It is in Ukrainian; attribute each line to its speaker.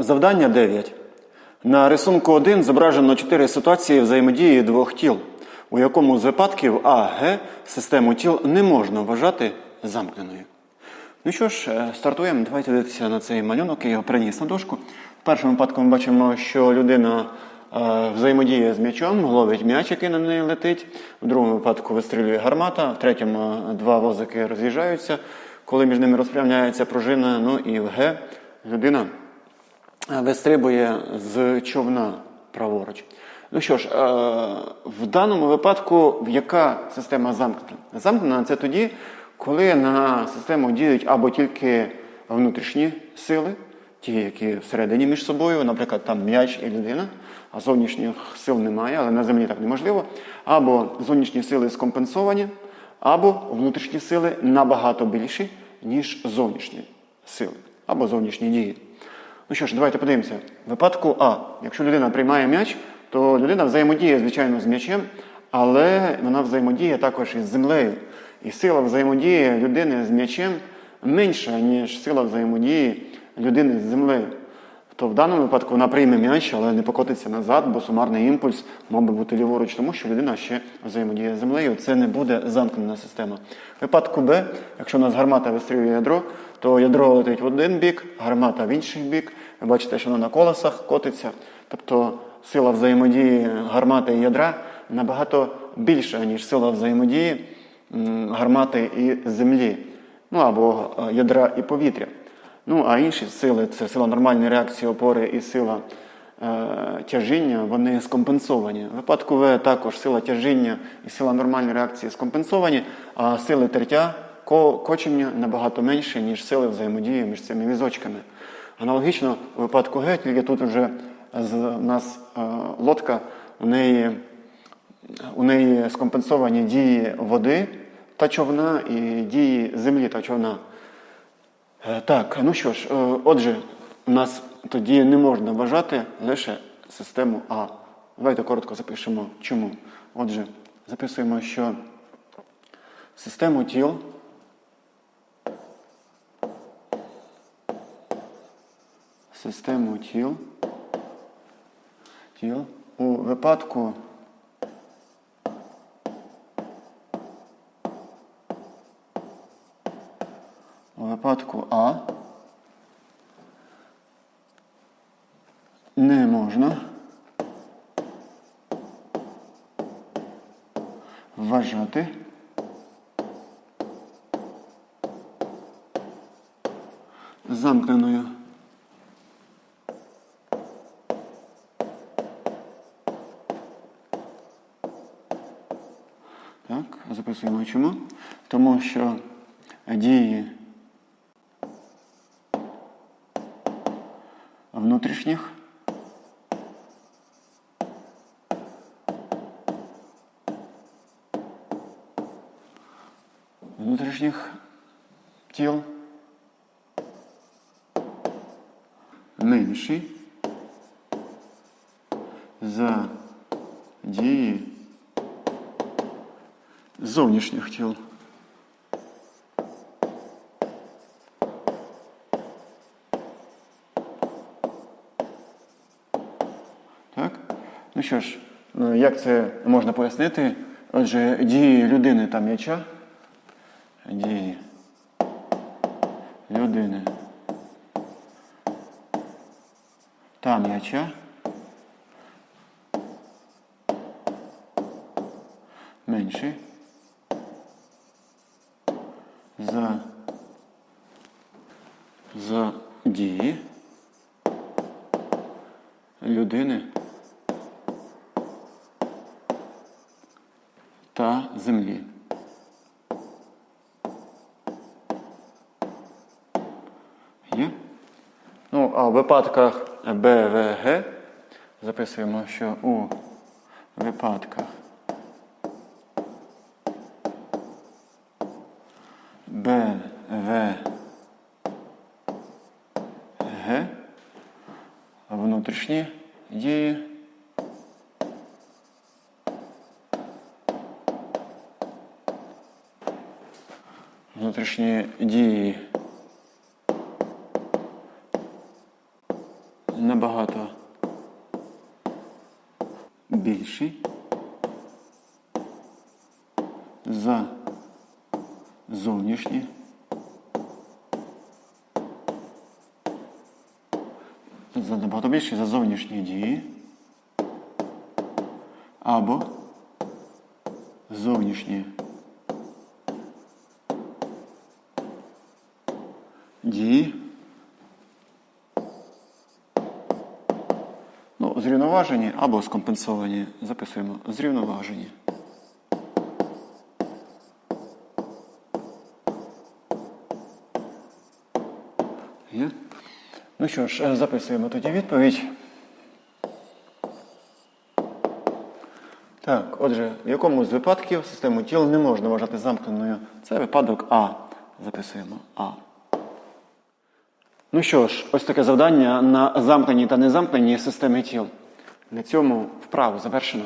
Speaker 1: Завдання 9. На рисунку 1 зображено 4 ситуації взаємодії двох тіл, у якому з випадків А, Г систему тіл не можна вважати замкненою. Ну що ж, е, стартуємо. Давайте дивитися на цей малюнок, я його приніс на дошку. В першому випадку ми бачимо, що людина е, взаємодіє з м'ячом, ловить м'яч, який на неї летить. В другому випадку вистрілює гармата, в третьому е, два возики роз'їжджаються, коли між ними розпрямляється пружина. Ну і в Г людина вистрибує з човна праворуч. Ну що ж, е, в даному випадку яка система замкнена? Замкнена це тоді, коли на систему діють або тільки внутрішні сили, ті, які всередині між собою, наприклад, там м'яч і людина, а зовнішніх сил немає, але на землі так неможливо, або зовнішні сили скомпенсовані, або внутрішні сили набагато більші, ніж зовнішні сили, або зовнішні дії. Ну що ж, давайте подивимося. В випадку А, якщо людина приймає м'яч, то людина взаємодіє, звичайно, з м'ячем, але вона взаємодіє також із землею. І сила взаємодії людини з м'ячем менша, ніж сила взаємодії людини з землею. То в даному випадку вона прийме м'яч, але не покотиться назад, бо сумарний імпульс мав би бути ліворуч, тому що людина ще взаємодіє з землею. Це не буде замкнена система. В випадку Б, якщо у нас гармата вистрілює ядро, то ядро летить в один бік, гармата в інший бік. Ви бачите, що воно на колесах котиться. Тобто сила взаємодії гармати і ядра набагато більша, ніж сила взаємодії гармати і землі, ну або е, ядра і повітря. Ну, а інші сили це сила нормальної реакції опори і сила е, тяжіння, вони скомпенсовані. В випадку В також сила тяжіння і сила нормальної реакції скомпенсовані, а сили тертя, ко- кочення набагато менші, ніж сили взаємодії між цими візочками. Аналогічно у випадку Г, тільки тут вже у нас е, лодка, у неї у неї скомпенсовані дії води та човна і дії землі та човна. Е, Так, ну що ж, е, отже, у нас тоді не можна вважати лише систему А. Давайте коротко запишемо чому. Отже, записуємо, що систему тіл систему тіл тіл у випадку у випадку А не можна вважати замкненою. Так, записуємо чому. Тому що дії внутрішніх внутрішніх тіл менші за дії зовнішніх тіл. Так? Ну що ж, ну, як це можна пояснити? Отже, дії людини та м'яча. Дії людини та м'яча. Менші за, за дії людини та землі. Є? Ну, а в випадках Б, В, Г записуємо, що у випадках Б, В, Г внутрішні дії внутрішні дії. Набагато більший за зовнішні набагато більший за зовнішні дії або зовнішні дії. Ну, зрівноважені або скомпенсовані. Записуємо зрівноважені. Ну що ж, е, записуємо тоді відповідь. Так, отже, в якому з випадків систему тіл не можна вважати замкненою? Це випадок А. Записуємо А. Ну що ж, ось таке завдання на замкнені та незамкнені системи тіл. Для цьому вправу завершено.